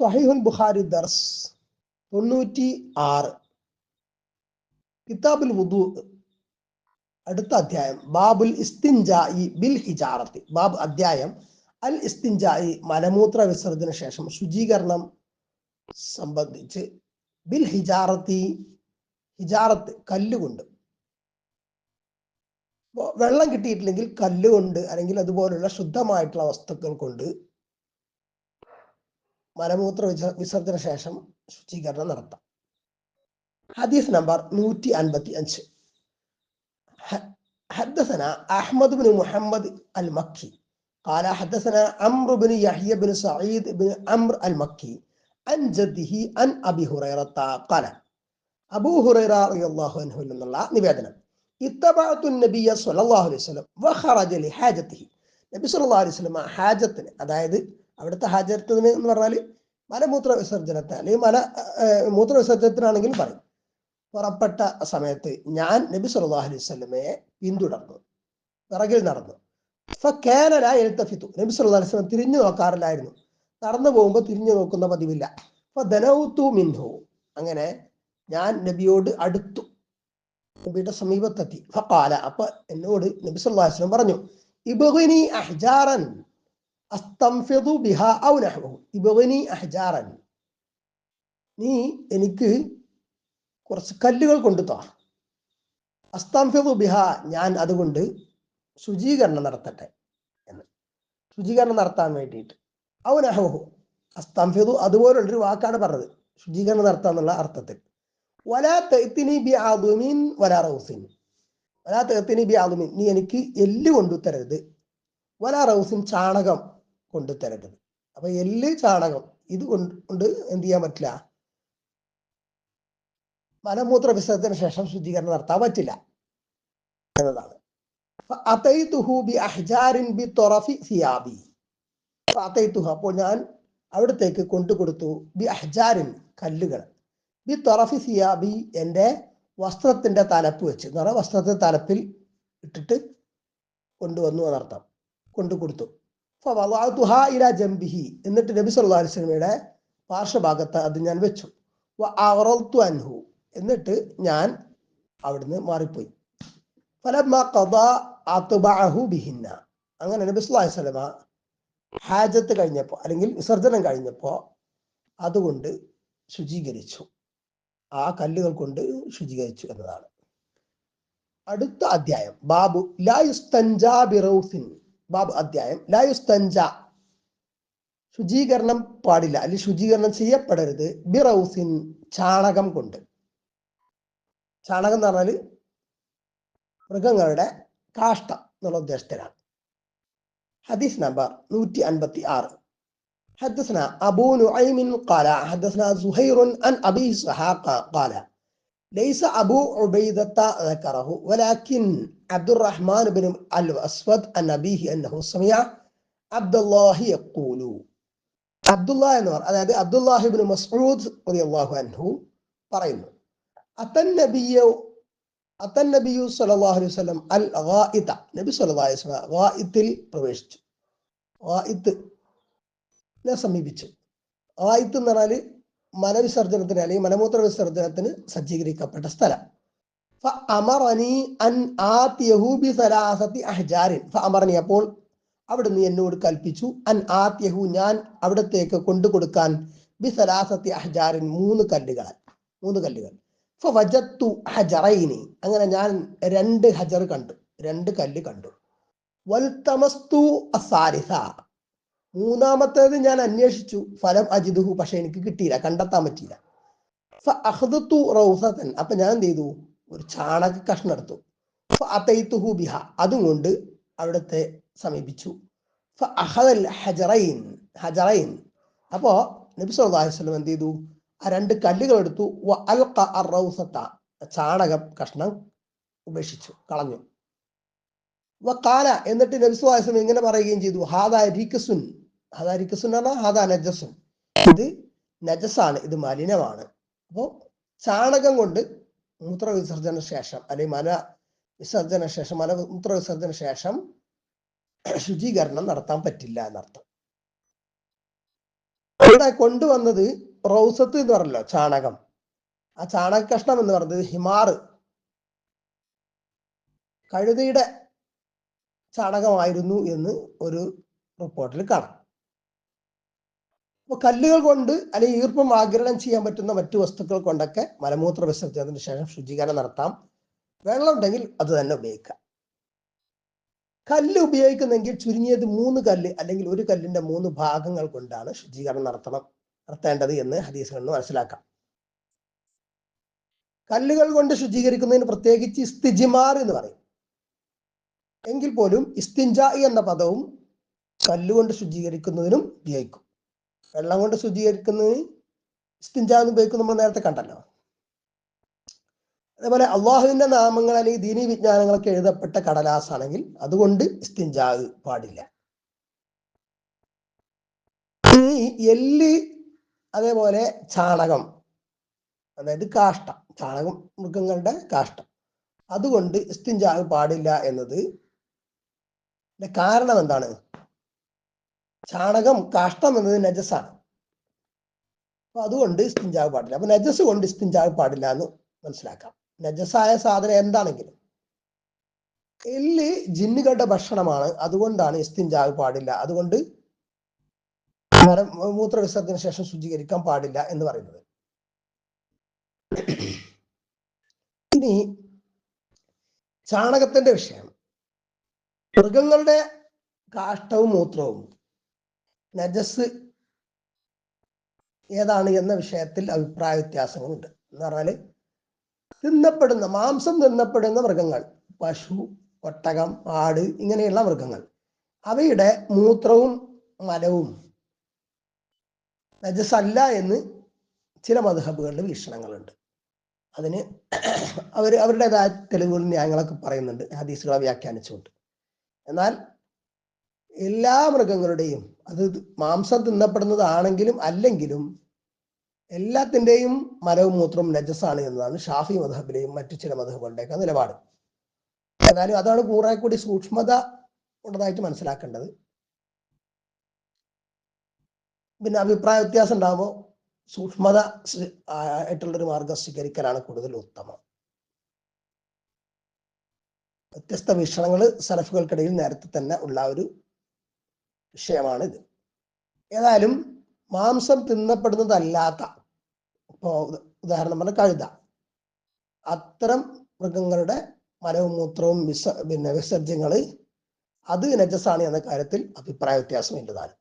സഹീഹുൽ ബുഖാരി ദർസ് തൊണ്ണൂറ്റി ആറ് കിതാബുൽ വുദു അടുത്ത അധ്യായം. ബാബുൽ ഇസ്തിൻജായി ബിൽ ഹിജാറത്തി. ബാബ് അധ്യായം. അൽ ഇസ്തിൻജായി മലമൂത്ര വിസർജന ശേഷം ശുചീകരണം സംബന്ധിച്ച് ബിൽ ഹിജാറത്തി ഹിജാറത്ത് കല്ലുകൊണ്ട്. വെള്ളം കിട്ടിയിട്ടില്ലെങ്കിൽ കല്ലുകൊണ്ട് അല്ലെങ്കിൽ അതുപോലുള്ള ശുദ്ധമായിട്ടുള്ള വസ്തുക്കൾ കൊണ്ട് മലമൂത്ര വിസ- വിസർജന ശേഷം ശുചീകരണം നടത്താം ഹദീസ് നമ്പർ നൂറ്റി അൻപത്തി അഞ്ച് حدثنا أحمد بن محمد المكي قال حدثنا عمرو بن يحيى بن سعيد بن عمرو المكي عن جده عن أبي هريرة قال أبو هريرة رضي الله عنه എന്നുള്ള നിവേദനം ഇത്തബഅത്തു നബിയ സല്ലല്ലാഹു അലൈഹി വസല്ലം വഖറജ ലിഹാജത്തിഹി നബി സല്ലല്ലാഹു അലൈഹി വസല്ലം ഹാജത്തിന് അതായത് അവിടുത്തെ ഹാജത്തിന് എന്ന് പറഞ്ഞാൽ മലമൂത്ര വിസർജനത്തെ അല്ലെങ്കിൽ മല മൂത്ര വിസർജനത്തിനാണെങ്കിൽ പറയും. പുറപ്പെട്ട സമയത്ത് ഞാൻ നബി സുല്ലാ അലൈഹി സ്വലമയെ പിന്തുടർന്നു. പിറകിൽ നടന്നു. ഫക്കാനല എഴുത്തഫിത്തു നബി സുല്ലാ അലൈഹി സ്വലം തിരിഞ്ഞു നോക്കാറില്ലായിരുന്നു. നടന്നു പോകുമ്പോൾ തിരിഞ്ഞു നോക്കുന്ന പതിവില്ല. ഫദനൗതു മിൻഹു. അങ്ങനെ ഞാൻ നബിയോട് അടുത്തു. നബിയുടെ സമീപത്തെത്തി. ഫഖാല അപ്പൊ എന്നോട് നബി സല്ലല്ലാഹു അലൈഹി സ്വലം പറഞ്ഞു ഇബുനി അഹ്ജാറൻ അസ്തംഫിദു ബിഹ ഔ നഹ്വഹു ഇബ്ഗിനി അഹ്ജാറൻ. നീ എനിക്ക് കുറച്ച് കല്ലുകൾ കൊണ്ടുതാ. അസ്തംഫിദു ബിഹ ഞാൻ അതുകൊണ്ട് ശുചീകരണം നടത്തട്ടെ എന്ന്. ശുചീകരണം നടത്താൻ വേണ്ടിയിട്ട്. ഔ നഹ്വഹു അസ്തംഫിദു അതുപോലുള്ളൊരു വാക്കാണ് പറഞ്ഞത്. ശുചീകരണം നടത്താം എന്നുള്ള അർത്ഥത്തിൽ. വലാ ബി വലാ വലാ ബി നീ എനിക്ക് എല്ല് കൊണ്ടുത്തരരുത് വലാ റൗസിൻ ചാണകം. കൊണ്ടു തരരുത് അപ്പൊ എല്ല് ചാണകം ഇത് കൊണ്ട് എന്ത് ചെയ്യാൻ പറ്റില്ല? മലമൂത്ര വിസർജന ശേഷം ശുചീകരണം നടത്താൻ പറ്റില്ല എന്നതാണ്. അപ്പോൾ ഞാൻ അവിടത്തേക്ക് കൊണ്ടുകൊടുത്തു ബി അഹ്ജാരിൻ കല്ലുകൾ. ബി തൊറഫി സിയാബി എന്റെ വസ്ത്രത്തിന്റെ തലപ്പ് വെച്ച് എന്ന് പറഞ്ഞാൽ വസ്ത്രത്തിന്റെ തലപ്പിൽ ഇട്ടിട്ട് കൊണ്ടുവന്നു എന്നർത്ഥം. കൊണ്ടു കൊടുത്തു ജംബിഹി. എന്നിട്ട് നബി സല്ലല്ലാഹു അലൈഹി വസല്ലമയുടെ പാർശ്വഭാഗത്ത് അത് ഞാൻ വെച്ചു. അൻഹു. എന്നിട്ട് ഞാൻ അവിടുന്ന് മാറിപ്പോയി. ഫലമ്മ അത്ബഅഹു ബിഹിന്ന. അങ്ങനെ നബി സല്ലല്ലാഹു അലൈഹി വസല്ലമ ഹാജത്ത് കഴിഞ്ഞപ്പോ അല്ലെങ്കിൽ വിസർജനം കഴിഞ്ഞപ്പോ അതുകൊണ്ട് ശുചീകരിച്ചു. ആ കല്ലുകൾ കൊണ്ട് ശുചീകരിച്ചു എന്നതാണ്. അടുത്ത അധ്യായം. ബാബു ലൈസ് ബിറൗസിൻ ബാബു അധ്യായം ലായുസ്തഞ്ച ശുചീകരണം പാടില്ല അല്ലെങ്കിൽ ശുചീകരണം ചെയ്യപ്പെടരുത് ബിറൗസിൻ ചാണകം കൊണ്ട് ചാണകം എന്ന് പറഞ്ഞാൽ മൃഗങ്ങളുടെ കാഷ്ടം എന്നുള്ള ഉദ്ദേശത്തിലാണ് ഹദീസ് നമ്പർ നൂറ്റി അൻപത്തി ആറ് حدثنا أبو نعيم قال حدثنا زهير عن أبي إسحاق قال ليس أبو عبيدة ذكره ولكن عبد الرحمن بن الأسود عن أبيه أنه سمع عبد الله يقول عبد الله എന്ന് പറ അതായത് അബ്ദുല്ലാഹി ബിൻ മസ്ഊദ് റളിയല്ലാഹു അൻഹു പറയുന്നു അത്തൻ നബിയോ അത്തൻ നബിയു സല്ലല്ലാഹു അലൈഹി വസല്ലം അൽ ഗായിത നബി സല്ലല്ലാഹു അലൈഹി വസല്ലം ഗായിത്തിൽ പ്രവേശിച്ചു ഗായിത്ത് നെ സമീപിച്ചു ഗായിത്ത് എന്ന് പറഞ്ഞാല് മലവിസർജനത്തിന് അല്ലെങ്കിൽ മലമൂത്ര വിസർജനത്തിന് സജ്ജീകരിക്കപ്പെട്ട സ്ഥലം. അമർനി അപ്പോൾ അവിടുന്ന് എന്നോട് കൽപ്പിച്ചു അൻ ആത്യഹു ഞാൻ അവിടത്തേക്ക് കൊണ്ടു കൊടുക്കാൻ ബിസലാസത്തി അഹ്ജാരിൻ മൂന്ന് കല്ലുകൾ മൂന്ന് കല്ലുകൾ. ഹജറൈനി. അങ്ങനെ ഞാൻ രണ്ട് ഹജർ കണ്ടു രണ്ട് കല്ല് കണ്ടു. വൽത്തമസ്തു മൂന്നാമത്തേത് ഞാൻ അന്വേഷിച്ചു. ഫലം അജിദുഹു. പക്ഷെ എനിക്ക് കിട്ടിയില്ല. കണ്ടെത്താൻ പറ്റിയില്ല. അഹ്ദത്തു റൗസതൻ. അപ്പൊ ഞാൻ എന്ത് ചെയ്തു? ഒരു ചാണക കഷ്ണം എടുത്തു. അതൈത്തുഹു ബിഹ. അതും കൊണ്ട് അവിടുത്തെ സമീപിച്ചു. ഹജറൈൻ. ഹജറൈൻ. അപ്പോ നബി അലൈഹി എന്ത് ചെയ്തു? ആ രണ്ട് കല്ലുകൾ എടുത്തു. വ അൽഖ ചാണക കഷ്ണം ഉപേക്ഷിച്ചു. കളഞ്ഞു. കാല എന്നിട്ട് നബി അലൈഹി ഇങ്ങനെ പറയുകയും ചെയ്തു. ഹാദാ ഹാദാ റിക്കസുൻ എന്ന് പറഞ്ഞാൽ ഹാദാ നജസുൻ ഇത് നജസാണ് ഇത് മലിനമാണ്. അപ്പോൾ ചാണകം കൊണ്ട് മൂത്ര വിസർജന ശേഷം അല്ലെങ്കിൽ മല വിസർജന ശേഷം മല മൂത്ര വിസർജന ശേഷം ശുചീകരണം നടത്താൻ പറ്റില്ല എന്നർത്ഥം. ഇവിടെ കൊണ്ടുവന്നത് റൗസത്ത് എന്ന് പറഞ്ഞല്ലോ ചാണകം. ആ ചാണക കഷ്ണം എന്ന് പറഞ്ഞത് ഹിമാർ. കഴുതയുടെ ചാണകമായിരുന്നു എന്ന് ഒരു റിപ്പോർട്ടിൽ കാണാം. അപ്പൊ കല്ലുകൾ കൊണ്ട് അല്ലെങ്കിൽ ഈർപ്പം ആഗിരണം ചെയ്യാൻ പറ്റുന്ന മറ്റു വസ്തുക്കൾ കൊണ്ടൊക്കെ മലമൂത്ര വിസർജനത്തിന് ശേഷം ശുചീകരണം നടത്താം. വെള്ളം ഉണ്ടെങ്കിൽ അത് തന്നെ ഉപയോഗിക്കാം കല്ല് ഉപയോഗിക്കുന്നെങ്കിൽ ചുരുങ്ങിയത് മൂന്ന് കല്ല് അല്ലെങ്കിൽ ഒരു കല്ലിന്റെ മൂന്ന് ഭാഗങ്ങൾ കൊണ്ടാണ് ശുചീകരണം നടത്തണം നടത്തേണ്ടത് എന്ന് ഹദീസുകളിൽ നിന്ന് മനസ്സിലാക്കാം. കല്ലുകൾ കൊണ്ട് ശുചീകരിക്കുന്നതിന് പ്രത്യേകിച്ച് ഇസ്തിജിമാർ എന്ന് പറയും. എങ്കിൽ പോലും ഇസ്തിഞ്ചായി എന്ന പദവും കല്ലുകൊണ്ട് ശുചീകരിക്കുന്നതിനും ഉപയോഗിക്കും. വെള്ളം കൊണ്ട് ശുചീകരിക്കുന്നത് ഇസ്തിഞ്ച എന്ന് ഉപയോഗിക്കും നമ്മൾ നേരത്തെ കണ്ടല്ലോ. അതേപോലെ അള്ളാഹുവിന്റെ നാമങ്ങൾ അല്ലെങ്കിൽ ദീനി വിജ്ഞാനങ്ങളൊക്കെ എഴുതപ്പെട്ട കടലാസ് ആണെങ്കിൽ അതുകൊണ്ട് സ്റ്റിഞ്ചാവ് പാടില്ല. എല്ല് അതേപോലെ ചാണകം അതായത് കാഷ്ടം ചാണകം മൃഗങ്ങളുടെ കാഷ്ടം. അതുകൊണ്ട് ഇസ്തിഞ്ചാ പാടില്ല എന്നത് കാരണം എന്താണ്? ചാണകം കാഷ്ടം എന്നത് നജസാണ് അപ്പൊ അതുകൊണ്ട് ഇസ്തിഞ്ചാവ് പാടില്ല. അപ്പൊ നജസ് കൊണ്ട് ഇസ്തിഞ്ചാവ് പാടില്ല എന്ന് മനസ്സിലാക്കാം. നജസായ സാധനം എന്താണെങ്കിലും എല്ല് ജിന്നുകളുടെ ഭക്ഷണമാണ്. അതുകൊണ്ടാണ് ഇസ്തിഞ്ചാവ് പാടില്ല. അതുകൊണ്ട് മൂത്രവിസർജന മൂത്ര വിസർജന ശേഷം ശുചീകരിക്കാൻ പാടില്ല എന്ന് പറയുന്നത്. ഇനി ചാണകത്തിന്റെ വിഷയം. മൃഗങ്ങളുടെ കാഷ്ടവും മൂത്രവും നജസ് ഏതാണ് എന്ന വിഷയത്തിൽ അഭിപ്രായ വ്യത്യാസങ്ങളുണ്ട്. എന്ന് പറഞ്ഞാൽ തിന്നപ്പെടുന്ന മാംസം തിന്നപ്പെടുന്ന മൃഗങ്ങൾ പശു ഒട്ടകം ആട് ഇങ്ങനെയുള്ള മൃഗങ്ങൾ അവയുടെ മൂത്രവും മലവും നജസല്ല എന്ന് ചില മധുഹബുകളുടെ വീക്ഷണങ്ങളുണ്ട്. അതിന് അവർ അവരുടേതായ തെളിവുകളും ന്യായങ്ങളൊക്കെ പറയുന്നുണ്ട് ഹദീസുകളെ വ്യാഖ്യാനിച്ചുകൊണ്ട്. എന്നാൽ എല്ലാ മൃഗങ്ങളുടെയും അത് മാംസം തിന്നപ്പെടുന്നതാണെങ്കിലും അല്ലെങ്കിലും എല്ലാത്തിന്റെയും മലവും മൂത്രവും നജസാണ് എന്നതാണ് ഷാഫി മധബിലെയും മറ്റു ചില മധബുകളുടെയൊക്കെ നിലപാട്. എന്നാലും അതാണ് കൂറെ കൂടി സൂക്ഷ്മത ഉള്ളതായിട്ട് മനസ്സിലാക്കേണ്ടത്. പിന്നെ അഭിപ്രായ വ്യത്യാസം ഉണ്ടാകുമ്പോൾ സൂക്ഷ്മത ആയിട്ടുള്ളൊരു മാർഗം സ്വീകരിക്കലാണ് കൂടുതൽ ഉത്തമം. വ്യത്യസ്ത വീക്ഷണങ്ങൾ സലഫുകൾക്കിടയിൽ നേരത്തെ തന്നെ ഉള്ള ഒരു വിഷയമാണ് ഇത് ഏതായാലും മാംസം തിന്നപ്പെടുന്നതല്ലാത്ത ഇപ്പോ ഉദാഹരണം പറഞ്ഞ കഴുത. അത്തരം മൃഗങ്ങളുടെ മലവും മൂത്രവും വിസ പിന്നെ വിസർജ്യങ്ങൾ അത് നജസാണ് എന്ന കാര്യത്തിൽ അഭിപ്രായ വ്യത്യാസം ഇല്ലതാണ്